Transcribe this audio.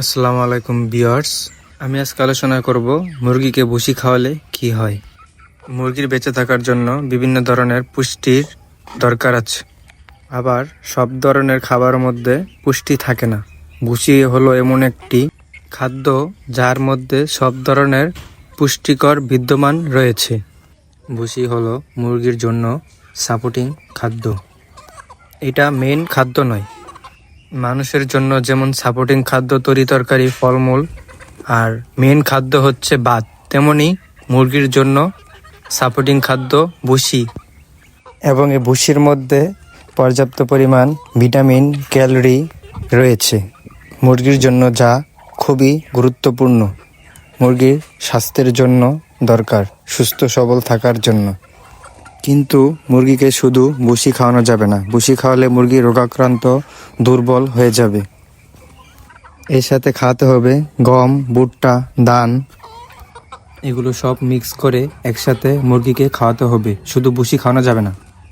আসসালামু আলাইকুম বিয়ার্স আমি আজকে আলোচনা করব মুরগিকে ভুসি খাওয়ালে কি হয়। মুরগির বেঁচে থাকার জন্য বিভিন্ন ধরনের পুষ্টির দরকার আছে। আবার সব ধরনের খাবারের মধ্যে পুষ্টি থাকে না। ভুসি হলো এমন একটি খাদ্য যার মধ্যে সব ধরনের পুষ্টিকর বিদ্যমান রয়েছে। ভুসি হলো মুরগির জন্য সাপোর্টিং খাদ্য। এটা মেন খাদ্য নয়। মানুষের জন্য যেমন সাপোর্টিং খাদ্য, তরি তরকারি, ফলমূল, আর মেন খাদ্য হচ্ছে ভাত। তেমনি মুরগির জন্য সাপোর্টিং খাদ্য ভুসি। এবং এই ভুসির মধ্যে পর্যাপ্ত পরিমাণ ভিটামিন ক্যালোরি রয়েছে। মুরগির জন্য যা খুবই গুরুত্বপূর্ণ। মুরগির স্বাস্থ্যের জন্য দরকার, সুস্থ, সবল থাকার জন্য। কিন্তু মুরগিকে শুধু বসি খাওয়ানো যাবে না। বসি খাওয়ালে মুরগি রোগাক্রান্ত, দুর্বল হয়ে যাবে। এর সাথে খাওয়াতে হবে গম, ভুট্টা দান এগুলো সব মিক্স করে একসাথে মুরগিকে খাওয়াতে হবে। শুধু বসি খাওয়ানো যাবে না।